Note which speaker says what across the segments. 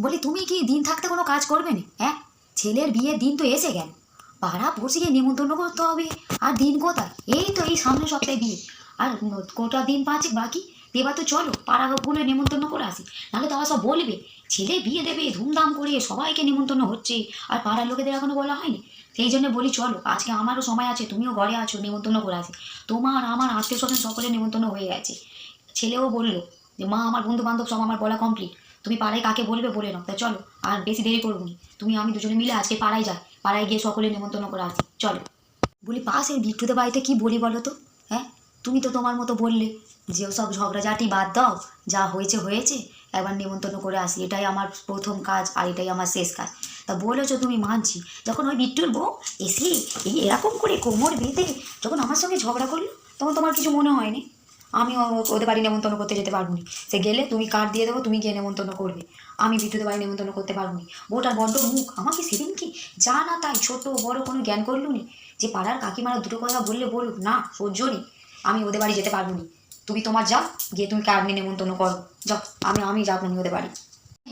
Speaker 1: বলি, তুমি কি দিন থাকতে কোনো কাজ করবে না? হ্যাঁ? ছেলের বিয়ের দিন তো এসে গেল। পাড়া পড়শিকে নেমন্তন্ন করতে হবে। আর দিন কোথায়? এই তো এই সামনের সপ্তাহে বিয়ে। আর কোটা দিন পাঁচেক বাকি। এবার তো চলো পাড়া পাড়াগুলো নেমন্তন্ন করে আসি। নাহলে তারা সব বলবে, ছেলে বিয়ে দেবে, ধুমধাম করে সবাইকে নেমন্তন্ন হচ্ছে। আর পাড়ার লোকেদের এখনও বলা হয়নি। সেই জন্য বলি, চলো, আজকে আমারও সময় আছে, তুমিও ঘরে আছো নেমন্তন্ন করে আসি। তোমার, আমার আত্মীয় স্বজন সকলের নেমন্তন্ন হয়ে গেছে। ছেলেও বলল যে, মা, আমার বন্ধু বান্ধব সব আমার বলা কমপ্লিট তুমি পাড়ায় কাকে বলবে বলে নাও। তা চলো, আর বেশি দেরি করব তুমি আমি দুজনে মিলে আজকে পাড়ায় যাই। পাড়ায় গিয়ে সকলে নেমন্তন্ন করে আসি। চলো। বলি, পাশের বিট্টুদের বাড়িতে কি বলি বলো তো? হ্যাঁ? তুমি তো তোমার মতো বললে যে ওসব ঝগড়াঝাটি বাদ দাও, যা হয়েছে হয়েছে, একবার নেমন্তন্ন করে আসি। এটাই আমার প্রথম কাজ আর এটাই আমার শেষ কাজ। তা বলেছ তুমি, মানছি। যখন ওই বিট্টুর বউ এসে এই এরকম করে কোমর বেঁধে যখন আমার সঙ্গে ঝগড়া করল, তখন তোমার কিছু মনে হয়নি? আমি ওদের বাড়ি নেমন্তন্ন করতে যেতে পারব সে গেলে তুমি কার্ড দিয়ে দেবো, তুমি গিয়ে নেমন্তন্ন করবে। আমি বিদ্যুতের বাড়ি নেমন্তন্ন করতে পারব বউটার বড্ড মুখ আমাকে সেদিন কি যা না তাই ছোট বড় কোনো জ্ঞান করলু নি? যে পাড়ার কাকিমারা দুটো কথা বললে বলুক, না, সহ্য নেই। আমি ওদের বাড়ি যেতে পারব না। তুমি তোমার যাও, গিয়ে তুমি কার্ড নিয়ে নেমন্তন্ন করো। যাও, আমি আমি যাব নি ওদের বাড়ি।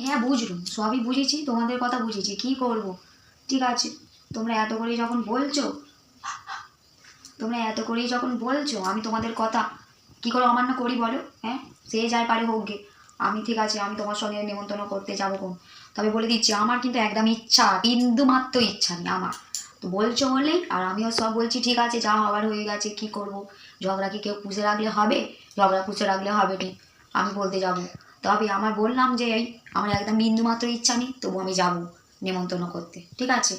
Speaker 1: হ্যাঁ বুঝলুম। সবই বুঝেছি, তোমাদের কথা বুঝেছি। কি করব? ঠিক আছে, তোমরা এত করে যখন বলছো, তোমরা এত করেই যখন বলছো, আমি তোমাদের কথা কি করে অমান্য করি বলো? হ্যাঁ? সে যাই পারে হোক গে। আমি ঠিক আছে, আমি তোমার সঙ্গে নেমন্তন্ন করতে যাব কোন তবে বলে দিচ্ছি, আমার কিন্তু একদম ইচ্ছা বিন্দু মাত্র ইচ্ছা নেই আমার। তো বলছো বলেই, আর আমিও সব বলছি, ঠিক আছে, যা হওয়ার হয়ে গেছে, কি করব? ঝগড়া কি কেউ পুষে রাখলে হবে? ঝগড়া পুষে রাখলে হবে ঠিক, আমি বলতে যাব। তবে আমার বললাম যে এই, আমার একদম বিন্দু মাত্র ইচ্ছা নেই, তবু আমি যাব নেমন্তন্ন করতে, ঠিক আছে।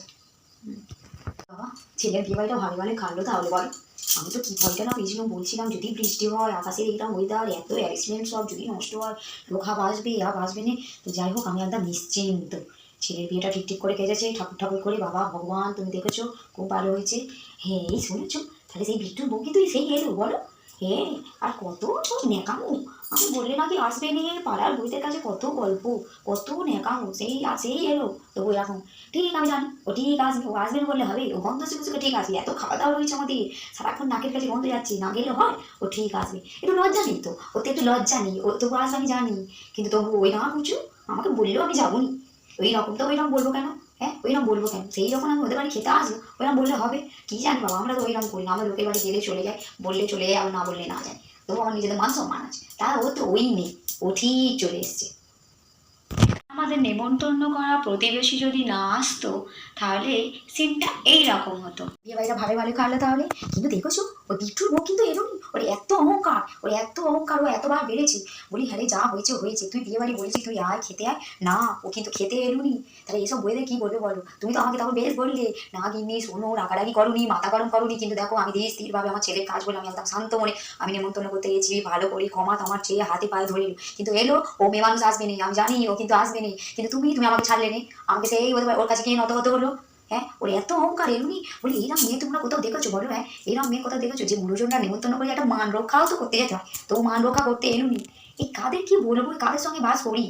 Speaker 1: বাবা। ছেলের বিয়ে বাড়িটা ভালো ভালো খালো তাহলে বল। আমি তো কি ভয়টা না পেয়েছিলাম বলছিলাম যদি বৃষ্টি হয়, আকাশের এইটা ওয়েদার এত অ্যাক্সিডেন্ট সব যদি নষ্ট হয়, লোক হাব আসবে হাব আসবে না। তো যাই হোক, আমি একদম নিশ্চিন্ত। ছেলের বিয়েটা ঠিক ঠিক করে কেটেছে, ঠাকুর ঠাকুর করে বাবা, ভগবান, তুমি দেখেছ? খুব ভালো হয়েছে। হ্যাঁ এই শুনেছো? তাহলে সেই বিট্টুর বউ কিন্তু সেই এলো, বলো? হ্যাঁ আর কত সব ন্যাকামো। আমি বললে নাকি আসবে নিয়ে পাড়ার বইদের কাছে কত গল্প, কত ন্যাকামো, সেই সেই এলো। তবু এরকম ঠিক আমি জানি, ও ঠিক আসবে, ও আসবে বললে হবে, ও গন্ধ শুকে শুকে ঠিক আসবে, এত খাওয়া দাওয়া রয়েছে আমাদের। সারাক্ষণ নাকের কাছে গন্ধ যাচ্ছে, না গেলে হয়, ও ঠিক আসবে। একটু লজ্জা নেই তো ওতে একটু লজ্জা নেই, ও তবু আসবে আমি জানি। কিন্তু তবু ওই না বুঝু আমাকে বললেও আমি যাব নি। ওই রকম তো ওইরকম বলব কেন? হ্যাঁ ওইরকম বলব কেন? সেই যখন আমি ওদের বাড়ি খেতে আসব, ওইরকম বললে হবে। কি জানি বাবা, আমরা তো ওইরকম করি না। আমরা লোকের বাড়ি গেলে চলে যায়, বললে চলে যায় আর না বললে না যায়। তবু আমার নিজেদের মান সম্মান আছে। তা ও তো ওই নেই ও ঠিক চলে এসছে। আমাদের নেমন্তন্ন করা প্রতিবেশী যদি না আসতো, তাহলে সিনটা এইরকম হতো। বিয়ে বাড়িটা ভালো ভালো খাওয়ালো তাহলে? কিন্তু দেখেছ, ওই বিট্টুর বউ কিন্তু এরকম, ওর এত অহংকার, ওর এত অহংকার, ও এতবার বেড়েছে। বলি হ্যাঁ যা হয়েছে হয়েছে। তুই বিয়ে বাড়ি বলেছিস, তুই আয়, খেতে আয়। না, ও কিন্তু খেতে এলুনি। তাহলে এসব বইদের কি বলবে বলো? তুমি তো আমাকে তখন বেশ বললে, না গিন্নি, শোনো, রাগারাগি করুনি, মাথা গরম করুনি। কিন্তু দেখো, আমি ধীরে স্থিরভাবে আমার ছেলের কাজ বলে আমি একদম শান্ত মনে আমি নেমন্তন্ন করতে গেছি ভালো করে ক্ষমা আমার চেয়ে হাতে পায়ে ধরে। কিন্তু এলো, ও মেয়ে মানুষ আসবে নি আমি জানি, ও কিন্তু আসবে নি কিন্তু তুমি তুমি আমাকে ছাড়লে নি। আমাকে সেই ওর কাছে গিয়ে নত হতে হলো। হ্যাঁ? ওর, এত অহংকার এলুনি বলি এরম মেয়ে তোমরা কোথাও দেখেছ, বলো হ্যাঁ? এরম মেয়ে কোথাও দেখেছ যে, গুরুজনরা নিমন্ত্রণ করে একটা মান রক্ষাও তো করতে যেতে হয়। তো মান রক্ষা করতে এলুনি। এই কাদের কি বলব? কাদের সঙ্গে বাস করি?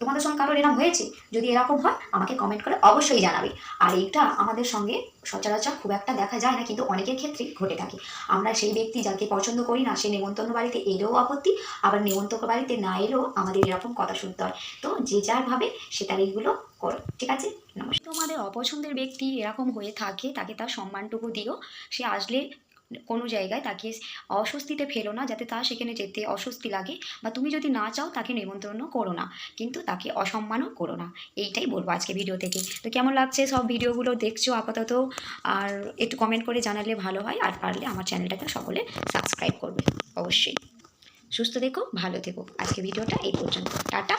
Speaker 1: তোমাদের সঙ্গে কারোর এরকম হয়েছে? যদি এরকম হয়, আমাকে কমেন্ট করে অবশ্যই জানাবে। আর এইটা আমাদের সঙ্গে সচরাচর খুব একটা দেখা যায় না, কিন্তু অনেকের ক্ষেত্রে ঘটে থাকে। আমরা সেই ব্যক্তি যাকে পছন্দ করি না, সে নেমন্তন্ন বাড়িতে এলেও আপত্তি, আবার নেমন্তন্ন বাড়িতে না এলেও আমাদের এরকম কথা শুনতে হয়। তো যে যার ভাবে, সে তার এইগুলো করো ঠিক আছে? নমস্কার। তোমাদের অপছন্দের ব্যক্তি এরকম হয়ে থাকে, তাকে তার সম্মানটুকু দিও। সে আসলে কোনো জায়গায় তাকে অস্বস্তিতে ফেলো না, যাতে তার সেখানে যেতে অস্বস্তি লাগে। বা তুমি যদি না চাও, তাকে নিমন্ত্রণ করো না। কিন্তু তাকে অসম্মানও করো না। এইটাই বলব আজকে ভিডিও থেকে। তো কেমন লাগছে সব ভিডিওগুলো দেখছ আপাতত? আর একটু কমেন্ট করে জানালে ভালো হয়। আর পারলে আমার চ্যানেলটাকে সকলে সাবস্ক্রাইব করবে। অবশ্যই। সুস্থ থেকো, ভালো থেকো। আজকে ভিডিওটা এই পর্যন্ত। টাটা